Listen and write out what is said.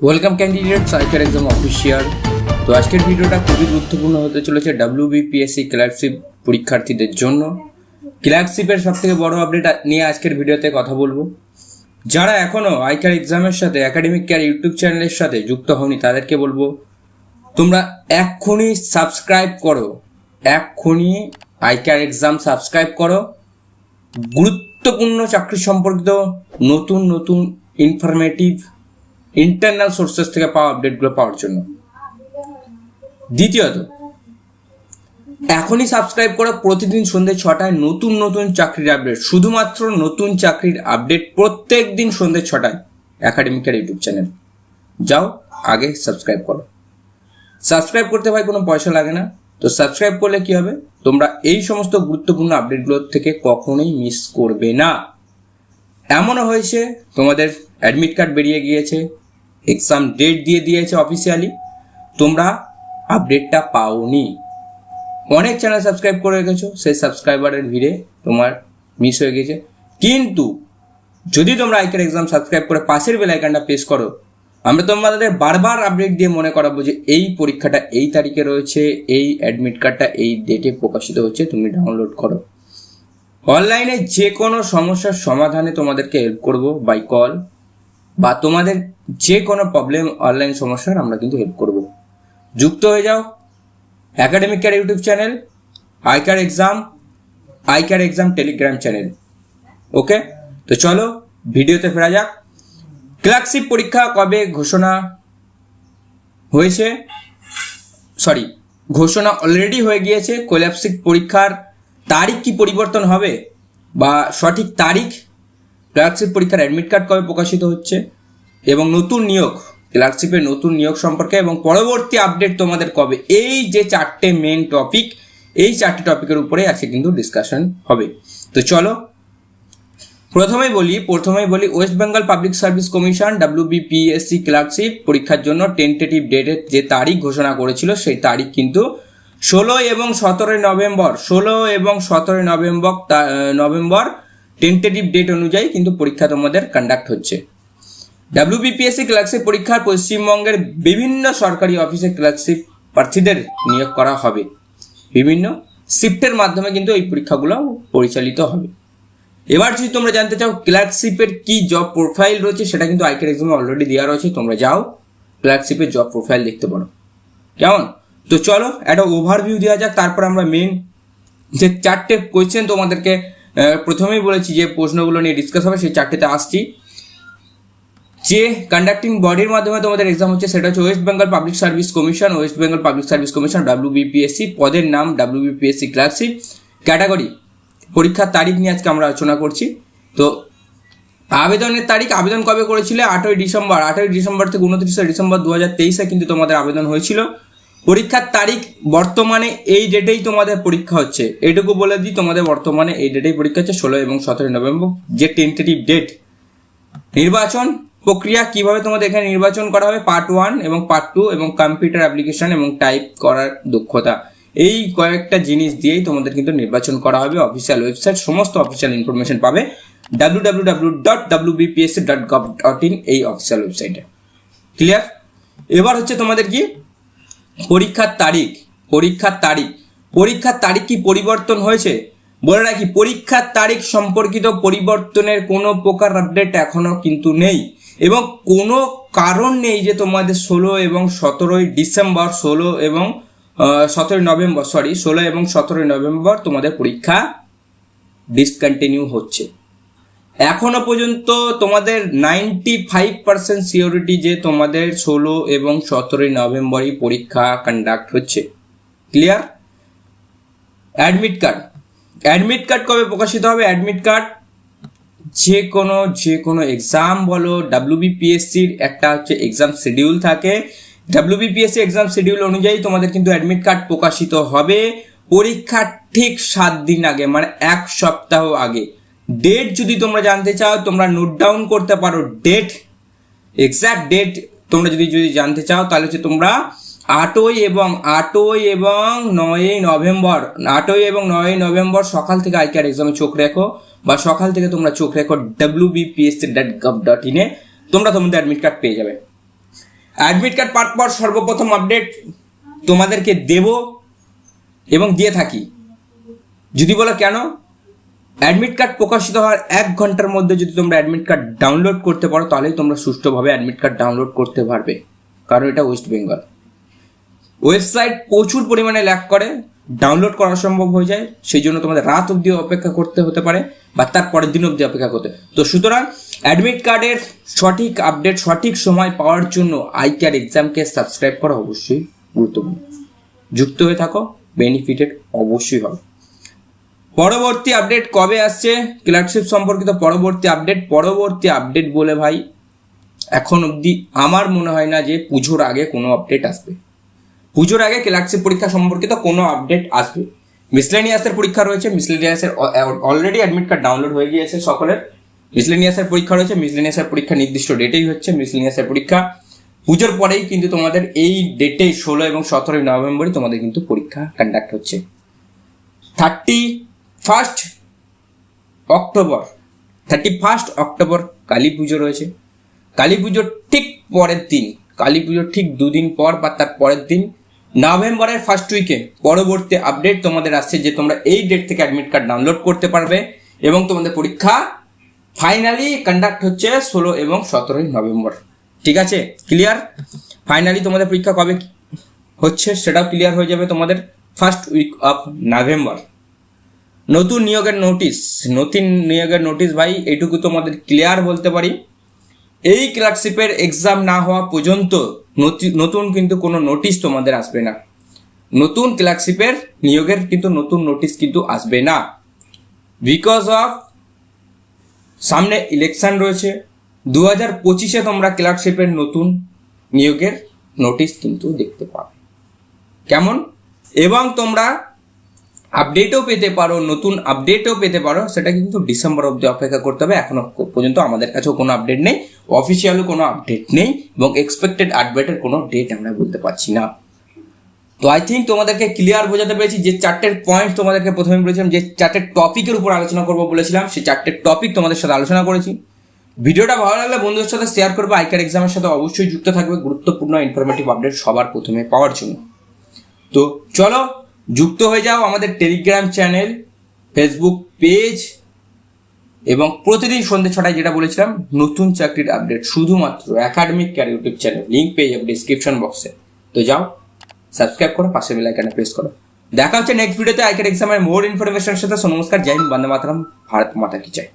Welcome candidate cycle exam official তো আজকের ভিডিওটা খুবই গুরুত্বপূর্ণ হতে চলেছে ডাব্লিউবিপিএসসি ক্লার্কশিপ পরীক্ষার্থীদের জন্য। ক্লার্কশিপের সব থেকে বড় আপডেট নিয়ে আজকের ভিডিওতে কথা বলব। যারা এখনও আইকার এক্সামের সাথে একাডেমিক কেয়ার ইউটিউব চ্যানেলের সাথে যুক্ত হওনি, তাদেরকে বলব, তোমরা এক্ষুনি সাবস্ক্রাইব করো। এক্ষুনি আইকার এক্সাম সাবস্ক্রাইব করো। গুরুত্বপূর্ণ চাকরি সম্পর্কিত নতুন নতুন ইনফরমেটিভ ইন্টারনাল সোর্সেস থেকে পাওয়া আপডেটগুলো পাওয়ার জন্য। দ্বিতীয়ত, এখনই সাবস্ক্রাইব করো প্রতিদিন সন্ধ্যে ছটায় নতুন নতুন চাকরির আপডেট শুধুমাত্র নতুন চাকরির আপডেট প্রত্যেক দিন সন্ধ্যে ছটায় একাডেমিকের ইউটিউব চ্যানেল যাও, আগে সাবস্ক্রাইব করো। সাবস্ক্রাইব করতে ভাই কোনো পয়সা লাগে না। তো সাবস্ক্রাইব করলে কি হবে? তোমরা এই সমস্ত গুরুত্বপূর্ণ আপডেটগুলোর থেকে কখনোই মিস করবে না। এমনও হয়েছে, তোমাদের অ্যাডমিট কার্ড বেরিয়ে গিয়েছে। এক্সাম ডেট দিয়ে দিয়েছে অফিসিয়ালি তোমরা আপডেটটা পাওনি। অনেক চ্যানেল সাবস্ক্রাইব করে রেখেছো, সেই সাবস্ক্রাইবারের ভিড়ে তোমার মিস হয়ে গেছে। কিন্তু, যদি তোমরা আইকার এক্সাম সাবস্ক্রাইব করে পাশের বেল আইকনটা প্রেস করো, আমরা তোমাদের বারবার আপডেট দিয়ে মনে করাবো যে এই পরীক্ষাটা এই তারিখে রয়েছে, এই অ্যাডমিট কার্ডটা এই ডেটে প্রকাশিত হচ্ছে, তুমি ডাউনলোড করো। অনলাইনে যে কোনো সমস্যার সমাধানে তোমাদেরকে হেল্প করব বাই কল বা তোমাদের যে কোনো প্রবলেম অনলাইন সমস্যার আমরা কিন্তু হেল্প করব। যুক্ত হয়ে যাও। Academic care YouTube channel iCare exam iCare exam Telegram channel okay তো চলো, ভিডিওতে ফেরা যাক। ক্লার্কশিপ পরীক্ষা কবে ঘোষণা হয়েছে? সরি ঘোষণা অলরেডি হয়ে গিয়েছে। কোল্যাপসিক পরীক্ষার তারিখ কি পরিবর্তন হবে? বা সঠিক তারিখ ক্লার্কশিপ পরীক্ষার অ্যাডমিট কার্ড কবে প্রকাশিত হচ্ছে? এবং নতুন নিয়োগ ক্লার্কশিপের নতুন নিয়োগ সম্পর্কে এবং পরবর্তী আপডেট তোমাদের কবে? এই যে চারটে মেন টপিক এই চারটে টপিকের উপরে আজকে কিন্তু ডিসকাশন হবে। তো চলো, প্রথমেই বলি প্রথমেই বলি West Bengal public service commission WBPSC clerkship পরীক্ষার জন্য টেন্টেটিভ ডেটের যে তারিখ ঘোষণা করেছিল, সেই তারিখ কিন্তু ষোলো এবং সতেরোই নভেম্বর ষোলো এবং সতেরোই নভেম্বর নভেম্বর টেন্টেটিভ ডেট অনুযায়ী কিন্তু পরীক্ষা তোমাদের কন্ডাক্ট হচ্ছে। ডাব্লিউবিপিএসসি ক্লার্কশিপ পরীক্ষার পশ্চিমবঙ্গের বিভিন্ন সরকারি অফিসে ক্লার্কশিপ প্রার্থীদের নিয়োগ করা হবে। বিভিন্ন শিফটের মাধ্যমে কিন্তু এই পরীক্ষাগুলো পরিচালিত হবে। এবার যদি তোমরা জানতে চাও ক্লার্কশিপের কি জব প্রোফাইল রয়েছে, সেটা কিন্তু আইকার এক্সামে অলরেডি দেওয়া রয়েছে। তোমরা যাও ক্লার্কশিপের জব প্রোফাইল দেখতে পারো। কেমন? তো চলো, একটা ওভারভিউ দেওয়া যাক, তারপর আমরা মেন যে চারটে কোয়েশ্চেন তোমাদেরকে প্রথমেই বলেছি যে প্রশ্নগুলো নিয়ে ডিসকাস হবে, সেই চারটেতে আসছি। যে কন্ডাক্টিং বডির মাধ্যমে তোমাদের এক্সাম হচ্ছে, সেটা হচ্ছে West Bengal public service commission West Bengal public service commission WBPSC পদের নাম ডাব্লিউবিপিএসসি ক্লার্কশিপ ক্যাটাগরি পরীক্ষার তারিখ নিয়ে আজকে আমরা আলোচনা করছি। তো আবেদনের তারিখ আবেদন কবে করেছিলে? আটই ডিসেম্বর। আটই ডিসেম্বর থেকে উনত্রিশে ডিসেম্বর দু হাজার তেইশে কিন্তু তোমাদের আবেদন হয়েছিল। পরীক্ষার তারিখ বর্তমানে এই ডেটেই তোমাদের পরীক্ষা হচ্ছে। এইটুকু বলে দিই, তোমাদের বর্তমানে এই ডেটেই পরীক্ষা হচ্ছে ষোলো এবং সতেরোই নভেম্বর। যে টেন্টেটিভ ডেট নির্বাচন প্রক্রিয়া কীভাবে তোমাদের এখানে নির্বাচন করা হবে পার্ট ওয়ান এবং পার্ট টু এবং কম্পিউটার অ্যাপ্লিকেশন এবং টাইপ করার দক্ষতা। এই কয়েকটা জিনিস দিয়েই তোমাদের কিন্তু নির্বাচন করা হবে। অফিসিয়াল ওয়েবসাইট সমস্ত অফিসিয়াল ইনফরমেশন পাবে W dot dot dot in এই অফিসিয়াল ওয়েবসাইটে ক্লিয়ার এবার হচ্ছে তোমাদের কি? পরীক্ষার তারিখ পরীক্ষার তারিখ। পরীক্ষার তারিখ কি পরিবর্তন হয়েছে? বলে রাখি, পরীক্ষার তারিখ সম্পর্কিত পরিবর্তনের কোনো প্রকার আপডেট এখনও কিন্তু নেই এবং কোনো কারণ নেই যে তোমাদের ষোলো এবং সতেরোই ডিসেম্বর, ষোলো এবং সতেরোই নভেম্বর সরি ষোলো এবং সতেরোই নভেম্বর তোমাদের পরীক্ষা ডিসকন্টিনিউ হচ্ছে। এখনও পর্যন্ত তোমাদের নাইনটি ফাইভ পার্সেন্ট সিওরিটি যে তোমাদের ষোলো এবং সতেরোই নভেম্বরই পরীক্ষা কন্ডাক্ট হচ্ছে। Clear admit card admit card কবে প্রকাশিত হবে? অ্যাডমিট কার্ড যে কোনো যে কোনো এক্সাম বলো ডাব্লিউবিপিএসসির একটা হচ্ছে এক্সাম শিডিউল থাকে। ডাব্লিউবিপিএসসি এক্সাম শিডিউল অনুযায়ী তোমাদের কিন্তু অ্যাডমিট কার্ড প্রকাশিত হবে পরীক্ষার ঠিক সাত দিন আগে মানে এক সপ্তাহ আগে। ডেট যদি তোমরা জানতে চাও, তোমরা নোট ডাউন করতে পারো ডেট এক্সাক্ট ডেট তোমরা যদি যদি জানতে চাও, তাহলে হচ্ছে তোমরা আটই এবং আটই এবং নয়ই নভেম্বর, আটই এবং নয়ই নভেম্বর সকাল থেকে আইকার এক্সামে চোখ রেখো বা সকাল থেকে তোমরা চোখ রেখো W BPSC dot gov dot ইনে তোমরা তোমাদের অ্যাডমিট কার্ড পেয়ে যাবে। অ্যাডমিট কার্ড পাওয়ার পর সর্বপ্রথম আপডেট তোমাদেরকে দেব এবং দিয়ে থাকি। যদি বলো কেন? অ্যাডমিট কার্ড প্রকাশিত হওয়ার এক ঘণ্টার মধ্যে যদি তোমরা অ্যাডমিট কার্ড ডাউনলোড করতে পারো, তাহলেই তোমরা সুষ্ঠুভাবে অ্যাডমিট কার্ড ডাউনলোড করতে পারবে। কারণ এটা ওয়েস্ট বেঙ্গল ওয়েবসাইট প্রচুর পরিমাণে ল্যাক করে। ডাউনলোড করা সম্ভব হয়ে যায়। সেই জন্য তোমাদের রাত অবধি অপেক্ষা করতে হতে পারে বা তার পরের দিন অবধি অপেক্ষা করতে। তো সুতরাং অ্যাডমিট কার্ডের সঠিক আপডেট সঠিক সময় পাওয়ার জন্য আই কেয়ার এক্সামকে সাবস্ক্রাইব করা অবশ্যই গুরুত্বপূর্ণ। যুক্ত হয়ে থাকো বেনিফিটেড অবশ্যই হবে। পরবর্তী আপডেট কবে আসছে? ক্লার্কশিপ সম্পর্কিত পরবর্তী আপডেট পরবর্তী আপডেট বলে ভাই, এখন অবধি আমার মনে হয় না যে পুজোর আগে কোনো আপডেট আসবে। পুজোর আগে ক্লার্কশিপ পরীক্ষা সম্পর্কিত কোনো আপডেট আসবে। মিসলেনিয়াসের পরীক্ষা রয়েছে মিসলেনিয়াসের অলরেডি অ্যাডমিট কার্ড ডাউনলোড হয়ে গিয়েছে সকলের। মিসলেনিয়াসের পরীক্ষা রয়েছে মিসলেনিয়াসের পরীক্ষা নির্দিষ্ট ডেটেই হচ্ছে মিসলেনিয়াসের পরীক্ষা পুজোর পরেই কিন্তু তোমাদের এই ডেটেই ষোলো এবং সতেরোই নভেম্বরই তোমাদের কিন্তু পরীক্ষা কন্ডাক্ট হচ্ছে। Thirty first October thirty first October Kali Puja রয়েছে। কালী পুজোর ঠিক পরের দিন, কালী পুজোর ঠিক দুদিন পর বা তার পরের দিন নভেম্বরের ফার্স্ট উইকে পরবর্তী আপডেট তোমাদের আসছে যে তোমরা এই ডেট থেকে অ্যাডমিট কার্ড ডাউনলোড করতে পারবে এবং তোমাদের পরীক্ষা ফাইনালি কন্ডাক্ট হচ্ছে ষোলো এবং সতেরোই নভেম্বর। ঠিক আছে? ক্লিয়ার ফাইনালি তোমাদের পরীক্ষা কবে হচ্ছে সেটাও ক্লিয়ার হয়ে যাবে তোমাদের ফার্স্ট উইক অফ নভেম্বর। নতুন নিয়োগের নোটিশ নতুন নিয়োগের নোটিশ ভাই এটুকু তোমাদের ক্লিয়ার বলতে পারি। এই ক্লার্কশিপের এক্সাম না হওয়া পর্যন্ত নতি- নতুন কিন্তু কোনো নোটিশ তোমাদের আসবে না। নতুন ক্লার্কশিপের নিয়োগের কিন্তু নতুন নোটিশ কিন্তু আসবে না। বিকজ অফ সামনে ইলেকশন রয়েছে দু হাজার পঁচিশে তোমরা ক্লার্কশিপের নতুন নিয়োগের নোটিশ কিন্তু দেখতে পাবে। কেমন? এবং তোমরা আপডেটও পেতে পারো, নতুন আপডেটও পেতে পারো, সেটা কিন্তু ডিসেম্বর অবধি অপেক্ষা করতে হবে। এখনও পর্যন্ত আমাদের কাছেও কোনো আপডেট নেই অফিসিয়ালও কোনো আপডেট নেই, এবং এক্সপেক্টেড আপডেটের কোনো ডেট আমরা বলতে পারছি না। তো আই থিঙ্ক তোমাদেরকে ক্লিয়ার বোঝাতে পেরেছি যে চারটের পয়েন্ট তোমাদেরকে প্রথমে বলেছিলাম, যে চারটে টপিকের উপর আলোচনা করব বলেছিলাম, সেই চারটে টপিক তোমাদের সাথে আলোচনা করেছি। ভিডিওটা ভালো লাগলে বন্ধুদের সাথে শেয়ার করবে আইকার এক্সামের সাথে অবশ্যই যুক্ত থাকবে, গুরুত্বপূর্ণ ইনফরমেটিভ আপডেট সবার প্রথমে পাওয়ার জন্য। তো চলো যুক্ত হয়ে যাও আমাদের টেলিগ্রাম চ্যানেল ফেসবুক পেজ এবং প্রতিদিন সন্ধ্যে ছটায় যেটা বলেছিলাম, নতুন চাকরির আপডেট শুধুমাত্র academic care YouTube channel link পেয়ে যাবে ডিসক্রিপশন বক্সে তো যাও সাবস্ক্রাইব করো পাশে বেল আইকনে প্রেস করো। দেখা হচ্ছে নেক্সট ভিডিওতে আইকার এক্সামের মোর ইনফরমেশনের সাথে। নমস্কার, জয় হিন্দ, বন্দে মাতরম, ভারত মাতা কি চাই।